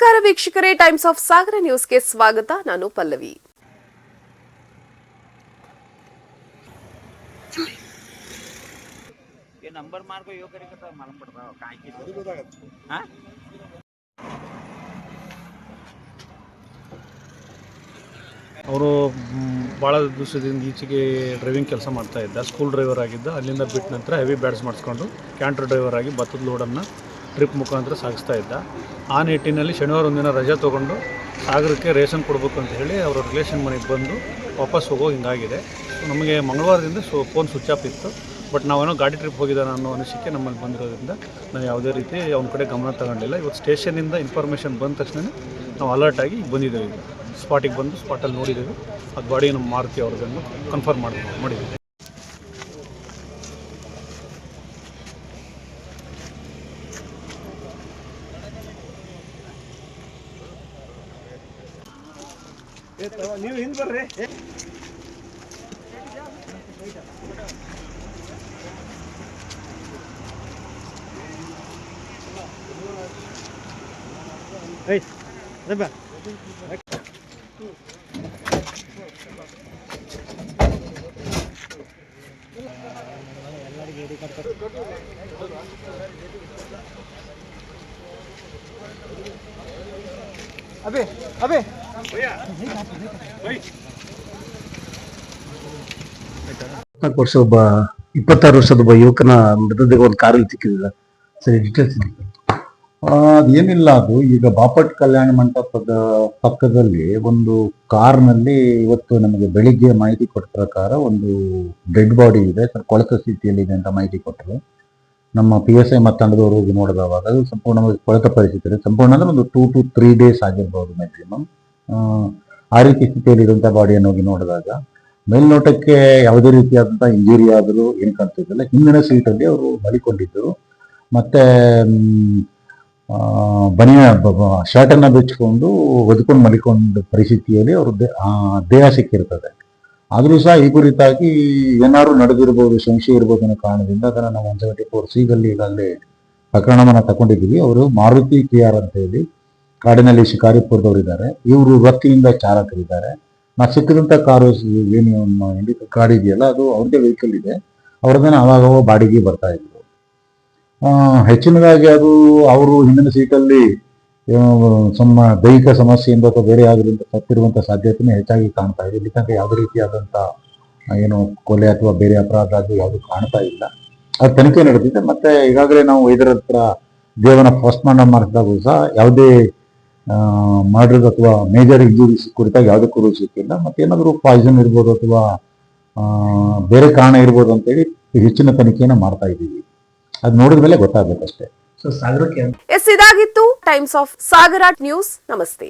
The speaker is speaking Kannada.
ನಮಸ್ಕಾರ ವೀಕ್ಷಕರೇ ಟೈಮ್ಸ್ ಆಫ್ ಸಾಗರ ನ್ಯೂಸ್ಗೆ ಸ್ವಾಗತ. ನಾನು ಪಲ್ಲವಿ. ಅವರು ಭಾಳ ದಿವಸದಿಂದ ಈಚೆಗೆ ಡ್ರೈವಿಂಗ್ ಕೆಲಸ ಮಾಡ್ತಾ ಇದ್ದ. ಸ್ಕೂಲ್ ಡ್ರೈವರ್ ಆಗಿದ್ದ. ಅಲ್ಲಿಂದ ಬಿಟ್ಟ ನಂತರ ಹೆವಿ ಬ್ಯಾಡ್ಸ್ ಮಾಡಿಸ್ಕೊಂಡು ಕ್ಯಾಂಟರ್ ಡ್ರೈವರ್ ಆಗಿ ಭತ್ತದ ಲೋಡನ್ನು ಟ್ರಿಪ್ ಮುಖಾಂತರ ಸಾಗಿಸ್ತಾ ಇದ್ದ. ಆ ನಿಟ್ಟಿನಲ್ಲಿ ಶನಿವಾರ ಒಂದಿನ ರಜೆ ತೊಗೊಂಡು ಸಾಗರಕ್ಕೆ ರೇಷನ್ ಕೊಡಬೇಕು ಅಂತ ಹೇಳಿ ಅವರ ರಿಲೇಷನ್ ಮನೆಗೆ ಬಂದು ವಾಪಸ್ ಹೋಗೋ ಹಿಂಗಾಗಿದೆ. ನಮಗೆ ಮಂಗಳವಾರದಿಂದ ಸೊ ಫೋನ್ ಸ್ವಿಚ್ ಆಫ್ ಇತ್ತು. ಬಟ್ ನಾವೇನೋ ಗಾಡಿ ಟ್ರಿಪ್ ಹೋಗಿದ್ದಾನೆ ಅನ್ನೋ ಅನಿಸಿಕೆ ನಮ್ಮಲ್ಲಿ ಬಂದಿರೋದ್ರಿಂದ ನಾವು ಯಾವುದೇ ರೀತಿ ಅವನ ಕಡೆ ಗಮನ ತಗೊಂಡಿಲ್ಲ. ಇವತ್ತು ಸ್ಟೇಷನಿಂದ ಇನ್ಫಾರ್ಮೇಷನ್ ಬಂದ ತಕ್ಷಣ ನಾವು ಅಲರ್ಟ್ ಆಗಿ ಬಂದಿದ್ದೇವೆ. ಈಗ ಸ್ಪಾಟಿಗೆ ಬಂದು ಸ್ಪಾಟಲ್ಲಿ ನೋಡಿದ್ದೇವೆ. ಅದು ಬಾಡಿ ನಮ್ಮ ಮಾರುತಿ ಅವ್ರದ್ದನ್ನು ಕನ್ಫರ್ಮ್ ಮಾಡಿ ಮಾಡಿದ್ದೀವಿ ನೀವು ಹಿಂದೆ ಬರ್ರಿ ಏಯ್ ದಬ್ಬ ಎಲ್ಲರಿಗೂ ಇಪ್ಪತ್ನಾಲ್ಕು ವರ್ಷ ಒಬ್ಬ ಇಪ್ಪತ್ತಾರು ವರ್ಷದ ಒಬ್ಬ ಯುವಕನ ಮೃತದೇಹ ಒಂದು ಕಾರಲ್ಲಿ ಸಿಕ್ಕಿದಿಲ್ಲ ಸರಿ ಡೀಟೇಲ್ಸ್ ಅದೇನಿಲ್ಲ ಅದು. ಈಗ ಬಾಪಟ್ ಕಲ್ಯಾಣ ಮಂಟಪದ ಪಕ್ಕದಲ್ಲಿ ಒಂದು ಕಾರ್ನಲ್ಲಿ ಇವತ್ತು ನಮಗೆ ಬೆಳಿಗ್ಗೆ ಮಾಹಿತಿ ಕೊಟ್ಟ ಪ್ರಕಾರ ಒಂದು ಡೆಡ್ ಬಾಡಿ ಇದೆ. ಸ್ವಲ್ಪ ಕೊಳಕ ಸ್ಥಿತಿಯಲ್ಲಿ ಇದೆ ಅಂತ ಮಾಹಿತಿ ಕೊಟ್ಟರು. ನಮ್ಮ ಪಿ ಎಸ್ ಐ ಮತ್ತು ತಂಡದವರು ಹೋಗಿ ನೋಡಿದವಾಗ ಅದು ಸಂಪೂರ್ಣವಾಗಿ ಕೊಳೆತ ಪರಿಸ್ಥಿತಿ ಸಂಪೂರ್ಣ ಅಂದರೆ ಒಂದು ಟೂ ಟು ತ್ರೀ ಡೇಸ್ ಆಗಿರ್ಬೋದು ಮ್ಯಾಕ್ಸಿಮಮ್ ಆ ರೀತಿ ಸ್ಥಿತಿಯಲ್ಲಿ ಇರುವಂಥ ಬಾಡಿಯನ್ನು ಹೋಗಿ ನೋಡಿದಾಗ ಮೇಲ್ನೋಟಕ್ಕೆ ಯಾವುದೇ ರೀತಿಯಾದಂಥ ಇಂಜುರಿ ಆದರೂ ಏನು ಕಾಣ್ತಿದ್ದಿಲ್ಲ. ಹಿಂದಿನ ಸೀಟಲ್ಲಿ ಅವರು ಮಲಿಕೊಂಡಿದ್ದರು ಮತ್ತೆ ಬನಿಯ ಶರ್ಟ್ ಅನ್ನ ಬಿಚ್ಕೊಂಡು ಒದ್ಕೊಂಡು ಮಲಿಕೊಂಡ ಪರಿಸ್ಥಿತಿಯಲ್ಲಿ ಅವರು ದೇಹ ಸಿಕ್ಕಿರ್ತದೆ. ಆದ್ರೂ ಸಹ ಈ ಕುರಿತಾಗಿ ಏನಾದ್ರು ನಡೆದಿರ್ಬೋದು ಸಂಶಯ ಇರ್ಬೋದು ಅನ್ನೋ ಕಾರಣದಿಂದ ಅದನ್ನ ನಾವು ಒನ್ ಸೆವೆಂಟಿ ಫೋರ್ ಸಿಗಲ್ಲಿ ಈಗಾಗಲೇ ಪ್ರಕರಣವನ್ನ ತಗೊಂಡಿದ್ದೀವಿ. ಅವರು ಮಾರುತಿ ಕೆ ಆರ್ ಅಂತ ಹೇಳಿ ಕಾಡಿನಲ್ಲಿ ಶಿಕಾರಿಪುರದವರಿದ್ದಾರೆ. ಇವರು ವೃತ್ತಿಯಿಂದ ಚಾಲಕರಿದ್ದಾರೆ. ನಾ ಸಿಕ್ಕಿದಂಥ ಕಾರು ಏನು ಕಾರ್ ಇದೆಯಲ್ಲ, ಅದು ಅವ್ರದ್ದೇ ವೆಹಿಕಲ್ ಇದೆ. ಅವ್ರದನ್ನ ಅವಾಗ ಬಾಡಿಗೆ ಬರ್ತಾ ಇದ್ರು. ಹೆಚ್ಚಿನದಾಗಿ ಅದು ಅವರು ಹಿಂದಿನ ಸೀಟಲ್ಲಿ ಸಮ ದೈಹಿಕ ಸಮಸ್ಯೆಯಿಂದ ಅಥವಾ ಬೇರೆ ಯಾವುದರಿಂದ ತಪ್ಪಿರುವಂಥ ಸಾಧ್ಯತೆನೇ ಹೆಚ್ಚಾಗಿ ಕಾಣ್ತಾ ಇದೆ. ಇಲ್ಲಿ ತನಕ ಯಾವುದೇ ರೀತಿಯಾದಂಥ ಏನು ಕೊಲೆ ಅಥವಾ ಬೇರೆ ಅಪರಾಧ ಅದು ಯಾವುದು ಕಾಣ್ತಾ ಇಲ್ಲ. ಅದು ತನಿಖೆ ನಡೆದಿದೆ. ಮತ್ತೆ ಈಗಾಗಲೇ ನಾವು ಇದರ ಹತ್ರ ದೇವನ ಫಸ್ಟ್ ಮಾಡ ಮಾಡಿಸಿದಾಗೂ ಸಹ ಯಾವುದೇ ಮರ್ಡರ್ ಅಥವಾ ಮೇಜರ್ ಇಂಜುರೀಸ್ ಕುರಿತಾಗಿ ಯಾವುದಕ್ಕೂ ಕುರು ಸಿಕ್ಕಿಲ್ಲ ಮತ್ತೆ ಏನಾದರೂ ಪಾಯ್ಸನ್ ಇರ್ಬೋದು ಅಥವಾ ಬೇರೆ ಕಾರಣ ಇರ್ಬೋದು ಅಂತೇಳಿ ಹೆಚ್ಚಿನ ತನಿಖೆಯನ್ನು ಮಾಡ್ತಾ ಇದ್ದೀವಿ. ಅದು ನೋಡಿದ ಮೇಲೆ ಗೊತ್ತಾಗಬೇಕಷ್ಟೇ. ಸೊ ಸಾಗರಕ್ಕೆ ಎಸ್ ಇದಾಗಿತ್ತು ಟೈಮ್ಸ್ ಆಫ್ ಸಾಗರ ನ್ಯೂಸ್ ನಮಸ್ತೆ